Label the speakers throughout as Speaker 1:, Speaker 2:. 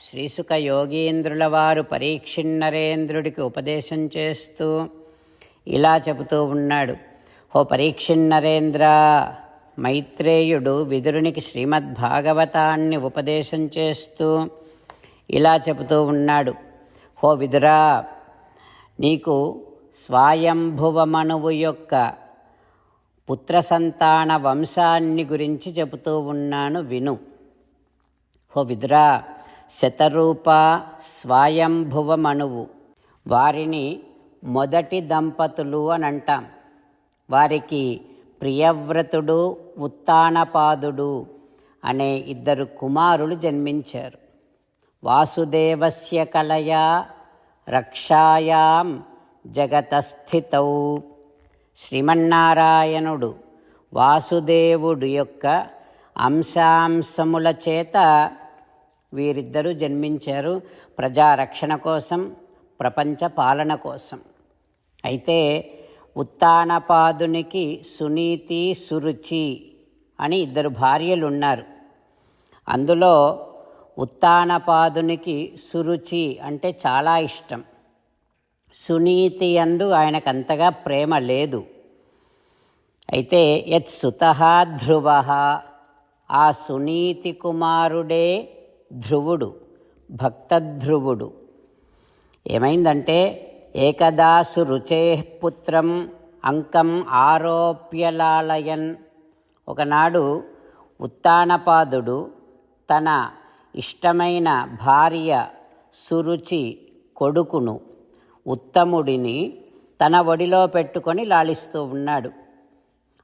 Speaker 1: శ్రీసుక యోగీంద్రుల వారు పరీక్షిన్నరేంద్రుడికి ఉపదేశం చేస్తూ ఇలా చెబుతూ ఉన్నాడు. ఓ పరీక్షిన్నరేంద్ర మైత్రేయుడు విదురునికి శ్రీమద్భాగవతాన్ని ఉపదేశం చేస్తూ ఇలా చెబుతూ ఉన్నాడు. హో విదురా నీకు స్వాయంభువమణువు యొక్క పుత్ర సంతాన వంశాన్ని గురించి చెబుతూ ఉన్నాను విను. హో విదురా శతరూప స్వయంభువమణువు. వారిని మొదటి దంపతులు అని అంటాం వారికి ప్రియవ్రతుడు ఉత్తానపాదుడు అనే ఇద్దరు కుమారులు జన్మించారు. వాసుదేవస్య కలయా రక్షాయాం జగతస్థితౌ. శ్రీమన్నారాయణుడు వాసుదేవుడు యొక్క అంశాంశముల చేత వీరిద్దరూ జన్మించారు ప్రజారక్షణ కోసం ప్రపంచ పాలన కోసం. అయితే ఉత్తానపాదునికి సునీతి సురుచి అని ఇద్దరు భార్యలు ఉన్నారు అందులో ఉత్తానపాదునికి సురుచి అంటే చాలా ఇష్టం. సునీతి అందు ఆయనకు అంతగా ప్రేమ లేదు. అయితే యత్ సుత ధ్రువ ఆ సునీతి కుమారుడే ధ్రువుడు భక్తధ్రువుడు. ఏమైందంటే ఏకదాసు రుచే పుత్రం అంకం ఆరోప్యలాలయన్. ఒకనాడు ఉత్తానపాదుడు తన ఇష్టమైన భార్య సురుచి కొడుకును ఉత్తముడిని తన ఒడిలో పెట్టుకొని లాలిస్తూ ఉన్నాడు.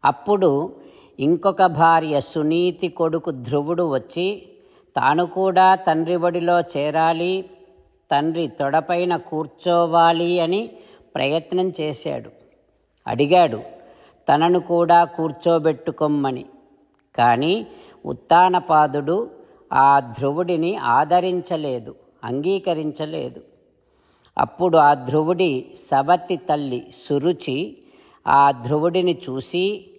Speaker 1: అప్పుడు ఇంకొక భార్య సునీతి కొడుకు ధ్రువుడు వచ్చి తాను కూడా తండ్రి ఒడిలో చేరాలి తండ్రి తొడపైన కూర్చోవాలి అని ప్రయత్నం చేశాడు. అడిగాడు తనను కూడా కూర్చోబెట్టుకొమ్మని. కానీ ఉత్తానపాదుడు ఆ ధ్రువుడిని ఆదరించలేదు అంగీకరించలేదు. అప్పుడు ఆ ధ్రువుడి సవతి తల్లి సురుచి ఆ ధ్రువుడిని చూసి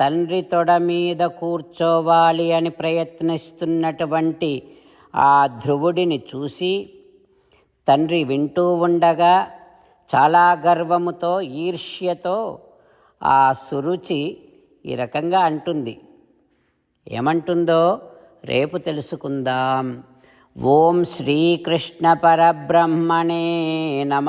Speaker 1: తండ్రి తొడ మీద కూర్చోవాలి అని ప్రయత్నిస్తున్నటువంటి ఆ ధ్రువుడిని చూసి తండ్రి వింటూ ఉండగా చాలా గర్వముతో ఈర్ష్యతో ఆ సురుచి ఈ రకంగా అంటుంది. ఏమంటుందో రేపు తెలుసుకుందాం. ఓం శ్రీకృష్ణ పరబ్రహ్మణే నమ.